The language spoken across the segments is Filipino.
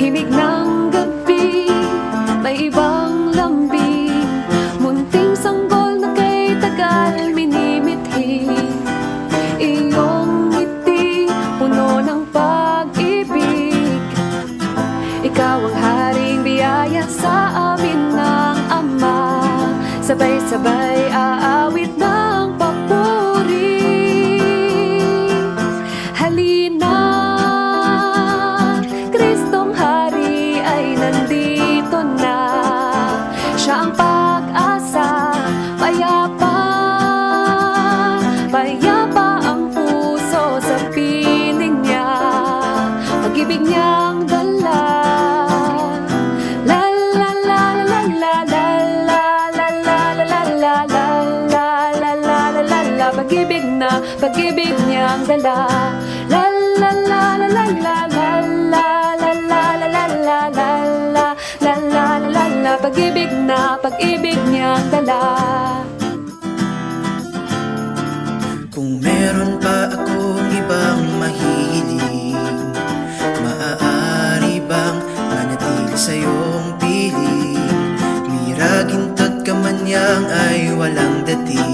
Himig ng gabi, may ibang lambi. Munting sanggol na kay tagal minimithi. Iyong ngiti, puno ng pag-ibig. Ikaw ang haring biyaya sa amin ng Ama. Sabay-sabay aawit na Na, pag-ibig niyang dala La la la la la la la la la la la la la la la la la la la Pag-ibig na, pag-ibig niyang dala Kung meron pa akong ibang mahiling Maaari bang manatili sa iyong piling man yang ay walang dating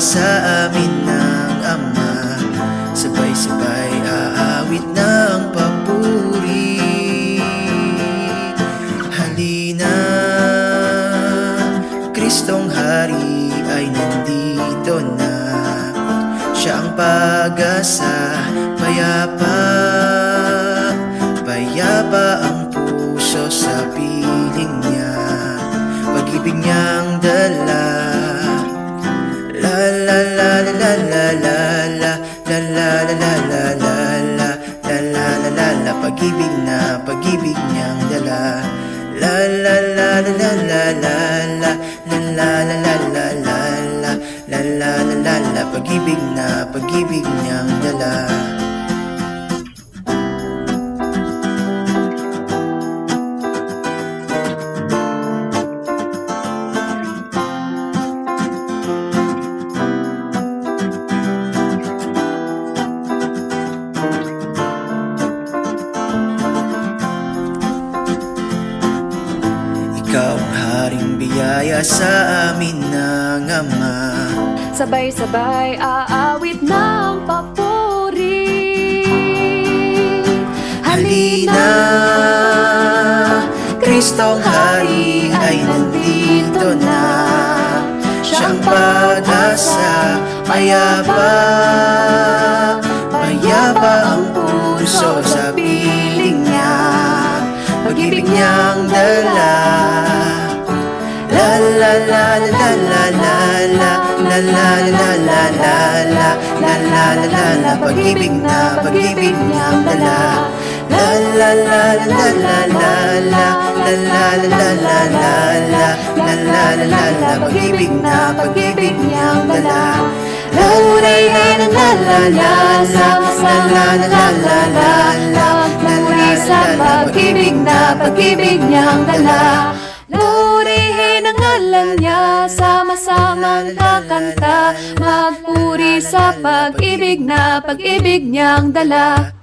sa amin ng Ama. Sabay-sabay aawit ng papuri. Halina Kristong Hari ay nandito na. Siya ang pag-asa Payapa. Payapa ang puso sa piling niya. Pag-ibig niyang dala la la la la La la la la la la la La la la Pag-ibig na pag-ibig niyang dala La la la la la la la la La la la la la la la La la la la la Pag-ibig na pag-ibig niyang dala Ikaw ang haring biyaya sa amin ng Ama. Sabay-sabay aawit ng papuri. Halina Kristong Hari ay nandito na. Siyang pag-asa Payapa Pag-ibig na pag-ibig niyang dala La la la la la la la La la la la la la la La la la la Pag-ibig na pag-ibig niyang dala La la la la la la la la La la la la la la Sa pag-ibig na pag-ibig niyang dala Purihin ang ngalan niya Sama-samang kakanta. Magpuri sa pag-ibig na pag-ibig niyang dala